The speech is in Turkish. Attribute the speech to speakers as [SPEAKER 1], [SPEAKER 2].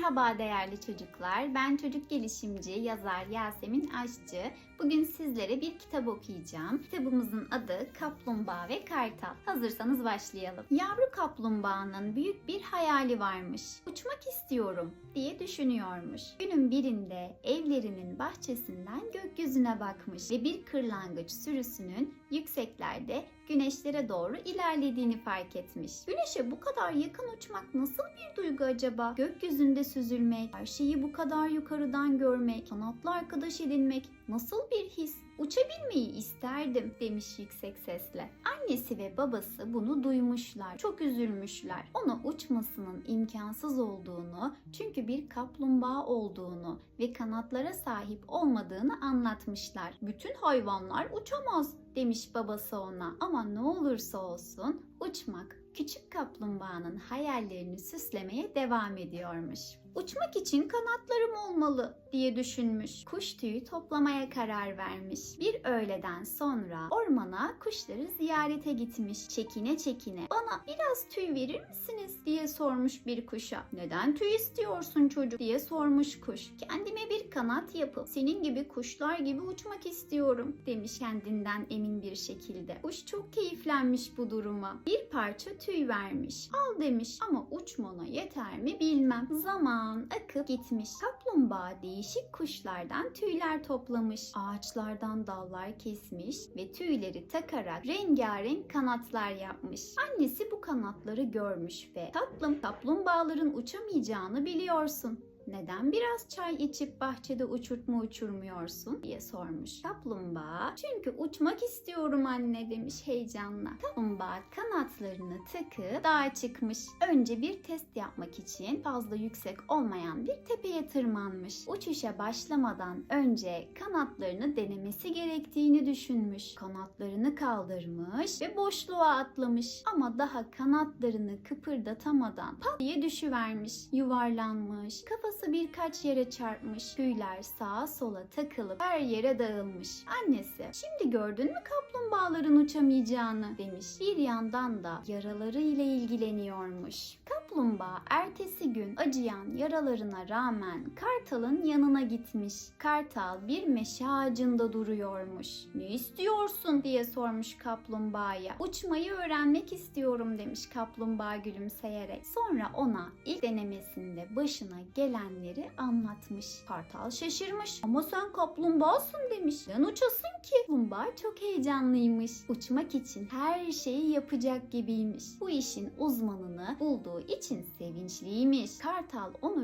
[SPEAKER 1] Merhaba değerli çocuklar. Ben çocuk gelişimci, yazar Yasemin Aşçı. Bugün sizlere bir kitap okuyacağım. Kitabımızın adı Kaplumbağa ve Kartal. Hazırsanız başlayalım. Yavru kaplumbağanın büyük bir hayali varmış. Uçmak istiyorum diye düşünüyormuş. Günün birinde evlerinin bahçesinden gökyüzüne bakmış ve bir kırlangıç sürüsünün yükseklerde güneşlere doğru ilerlediğini fark etmiş. Güneşe bu kadar yakın uçmak nasıl bir duygu acaba? Gökyüzünde süzülmek, her şeyi bu kadar yukarıdan görmek, kanatlı arkadaş edinmek nasıl bir his? Uçabilmeyi isterdim demiş yüksek sesle. Annesi ve babası bunu duymuşlar. Çok üzülmüşler. Ona uçmasının imkansız olduğunu, çünkü bir kaplumbağa olduğunu ve kanatlara sahip olmadığını anlatmışlar. Bütün hayvanlar uçamaz demiş babası ona. Ama ne olursa olsun uçmak küçük kaplumbağanın hayallerini süslemeye devam ediyormuş. Uçmak için kanatlarım olmalı diye düşünmüş. Kuş tüyü toplamaya karar vermiş. Bir öğleden sonra ormana kuşları ziyarete gitmiş. Çekine çekine bana biraz tüy verir misiniz diye sormuş bir kuşa. Neden tüy istiyorsun çocuk diye sormuş kuş. Kendime bir kanat yapıp senin gibi kuşlar gibi uçmak istiyorum demiş kendinden emin bir şekilde. Kuş çok keyiflenmiş bu duruma. Bir parça tüy vermiş. Al demiş ama uçmana yeter mi bilmem. Zaman akıp gitmiş. Kaplumbağa değişik kuşlardan tüyler toplamış. Ağaçlardan dallar kesmiş ve tüyleri takarak rengarenk kanatlar yapmış. Annesi bu kanatları görmüş ve tatlım kaplumbağaların uçamayacağını biliyorsun. Neden biraz çay içip bahçede uçurtma uçurmuyorsun diye sormuş. Kaplumbağa çünkü uçmak istiyorum anne demiş heyecanla. Kaplumbağa kanatlarını takıp dağa çıkmış. Önce bir test yapmak için fazla yüksek olmayan bir tepeye tırmanmış. Uçuşa başlamadan önce kanatlarını denemesi gerektiğini düşünmüş. Kanatlarını kaldırmış ve boşluğa atlamış. Ama daha kanatlarını kıpırdatamadan pat diye düşüvermiş. Yuvarlanmış. Kafası birkaç yere çarpmış. Tüyler sağa sola takılıp her yere dağılmış. Annesi şimdi gördün mü kaplumbağaların uçamayacağını demiş. Bir yandan da yaraları ile ilgileniyormuş. Kaplumbağa ertesi gün acıyan yaralarına rağmen Kartal'ın yanına gitmiş. Kartal bir meşe ağacında duruyormuş. Ne istiyorsun diye sormuş kaplumbağaya. Uçmayı öğrenmek istiyorum demiş kaplumbağa gülümseyerek. Sonra ona ilk denemesinde başına gelenleri anlatmış. Kartal şaşırmış. Ama sen kaplumbağasın demiş. Ben uçasın ki. Kaplumbağa çok heyecanlıymış. Uçmak için her şeyi yapacak gibiymiş. Bu işin uzmanını bulduğu için sevinçliymiş. Kartal onu